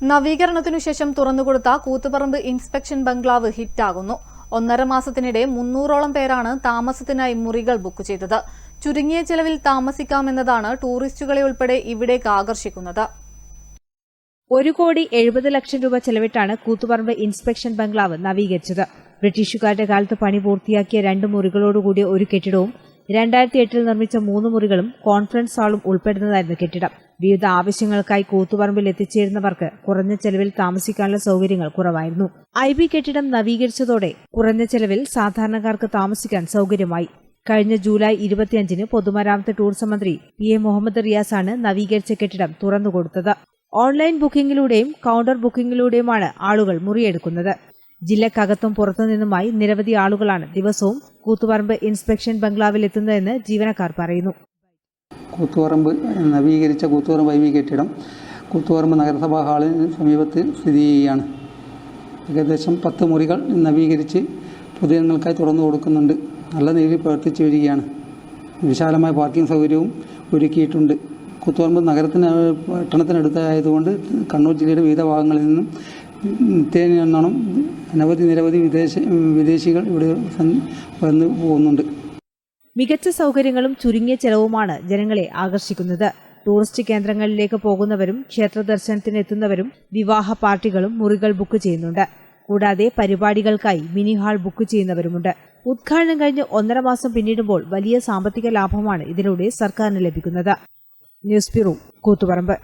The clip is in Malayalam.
നവീകരണത്തിനു ശേഷം തുറന്നുകൊടുത്ത കൂത്തുപറമ്പ് ഇൻസ്പെക്ഷൻ ബംഗ്ലാവ് ഹിറ്റാകുന്നു. ഒന്നര മാസത്തിനിടെ മുന്നൂറോളം പേരാണ് താമസത്തിനായി മുറികൾ ബുക്ക് ചെയ്തത്. ചുരുങ്ങിയ ചെലവിൽ താമസിക്കാമെന്നതാണ് ടൂറിസ്റ്റുകളെ ഉൾപ്പെടെ ഇവിടേക്ക് ആകർഷിക്കുന്നത്. ഒരു കോടി എഴുപത് ലക്ഷം രൂപ ചെലവിട്ടാണ് കൂത്തുപറമ്പ് ഇൻസ്പെക്ഷൻ ബംഗ്ലാവ് നവീകരിച്ചത്. ബ്രിട്ടീഷുകാരുടെ കാലത്ത് പണി പൂർത്തിയാക്കിയ രണ്ട് മുറികളോടുകൂടിയ ഒരു കെട്ടിടവും രണ്ടായിരത്തി എട്ടിൽ നിർമ്മിച്ച മൂന്ന് മുറികളും കോൺഫറൻസ് ഹാളും ഉൾപ്പെടുന്നതായിരുന്നു കെട്ടിടം. വിവിധ ആവശ്യങ്ങൾക്കായി കൂത്തുപറമ്പിൽ എത്തിച്ചേരുന്നവർക്ക് കുറഞ്ഞ ചെലവിൽ താമസിക്കാനുള്ള സൗകര്യങ്ങൾ കുറവായിരുന്നു. ഐ ബി കെട്ടിടം നവീകരിച്ചതോടെ കുറഞ്ഞ ചെലവിൽ സാധാരണക്കാർക്ക് താമസിക്കാൻ സൗകര്യമായി. കഴിഞ്ഞ ജൂലൈ ഇരുപത്തിയഞ്ചിന് പൊതുമരാമത്ത് ടൂറിസം മന്ത്രി പി എ മുഹമ്മദ് റിയാസാണ് നവീകരിച്ച കെട്ടിടം തുറന്നുകൊടുത്തത്. ഓൺലൈൻ ബുക്കിംഗിലൂടെയും കൗണ്ടർ ബുക്കിംഗിലൂടെയുമാണ് ആളുകൾ മുറിയെടുക്കുന്നത്. ജില്ലക്കകത്തും പുറത്തുനിന്നുമായി നിരവധി ആളുകളാണ് ദിവസവും കൂത്തുപറമ്പ് ഇൻസ്പെക്ഷൻ ബംഗ്ലാവിൽ എത്തുന്നതെന്ന് ജീവനക്കാർ പറയുന്നു. കൂത്തുപറമ്പ് നവീകരിച്ച കൂത്തുപറമ്പ് ഐ വി കെട്ടിടം കൂത്തുപറമ്പ് നഗരസഭാ ഹാളിന് സമീപത്ത് സ്ഥിതി ചെയ്യുകയാണ്. ഏകദേശം പത്ത് മുറികൾ നവീകരിച്ച് പൊതുജനങ്ങൾക്കായി തുറന്നു കൊടുക്കുന്നുണ്ട്. നല്ല രീതിയിൽ പ്രവർത്തിച്ചു വരികയാണ്. വിശാലമായ പാർക്കിംഗ് സൗകര്യവും ഒരുക്കിയിട്ടുണ്ട്. കൂത്തുപറമ്പ് നഗരത്തിന് പട്ടണത്തിനടുത്തായതുകൊണ്ട് കണ്ണൂർ ജില്ലയുടെ വിവിധ ഭാഗങ്ങളിൽ നിന്നും നിത്യേന എന്നോണം അനവധി നിരവധി വിദേശ വിദേശികൾ ഇവിടെ വന്ന് പോകുന്നുണ്ട്. മികച്ച സൗകര്യങ്ങളും ചുരുങ്ങിയ ചെലവുമാണ് ജനങ്ങളെ ആകർഷിക്കുന്നത്. ടൂറിസ്റ്റ് കേന്ദ്രങ്ങളിലേക്ക് പോകുന്നവരും ക്ഷേത്ര ദർശനത്തിന് എത്തുന്നവരും വിവാഹ പാർട്ടികളും മുറികൾ ബുക്ക് ചെയ്യുന്നുണ്ട്. കൂടാതെ പരിപാടികൾക്കായി മിനി ഹാൾ ബുക്ക് ചെയ്യുന്നവരുമുണ്ട്. ഉദ്ഘാടനം കഴിഞ്ഞ് ഒന്നര മാസം പിന്നിടുമ്പോൾ വലിയ സാമ്പത്തിക ലാഭമാണ് ഇതിലൂടെ സർക്കാരിന് ലഭിക്കുന്നത്. News bureau Koothuparamba.